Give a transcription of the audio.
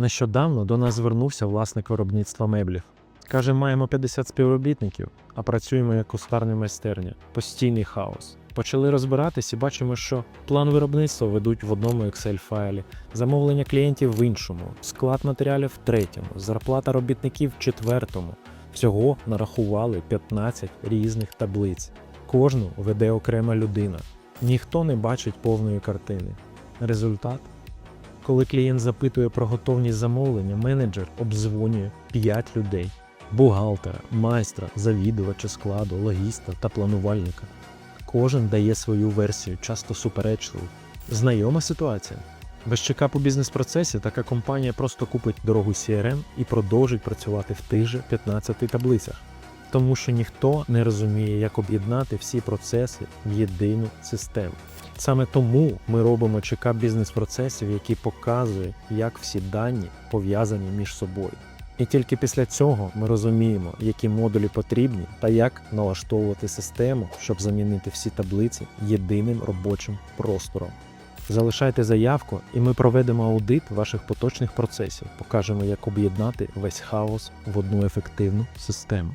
Нещодавно до нас звернувся власник виробництва меблів. Каже, маємо 50 співробітників, а працюємо як кустарна майстерня, постійний хаос. Почали розбиратись і бачимо, що план виробництва ведуть в одному Excel-файлі, замовлення клієнтів в іншому, склад матеріалів в третьому, зарплата робітників в четвертому. Всього нарахували 15 різних таблиць. Кожну веде окрема людина. Ніхто не бачить повної картини. Результат коли клієнт запитує про готовність замовлення, менеджер обдзвонює 5 людей: бухгалтера, майстра, завідувача складу, логіста та планувальника. Кожен дає свою версію, часто суперечливу. Знайома ситуація. Без чекапу бізнес-процесі така компанія просто купить дорогу CRM і продовжить працювати в тих же 15 таблицях, тому що ніхто не розуміє, як об'єднати всі процеси в єдину систему. Саме тому ми робимо чекап бізнес-процесів, який показує, як всі дані пов'язані між собою. І тільки після цього ми розуміємо, які модулі потрібні та як налаштовувати систему, щоб замінити всі таблиці єдиним робочим простором. Залишайте заявку, і ми проведемо аудит ваших поточних процесів, покажемо, як об'єднати весь хаос в одну ефективну систему.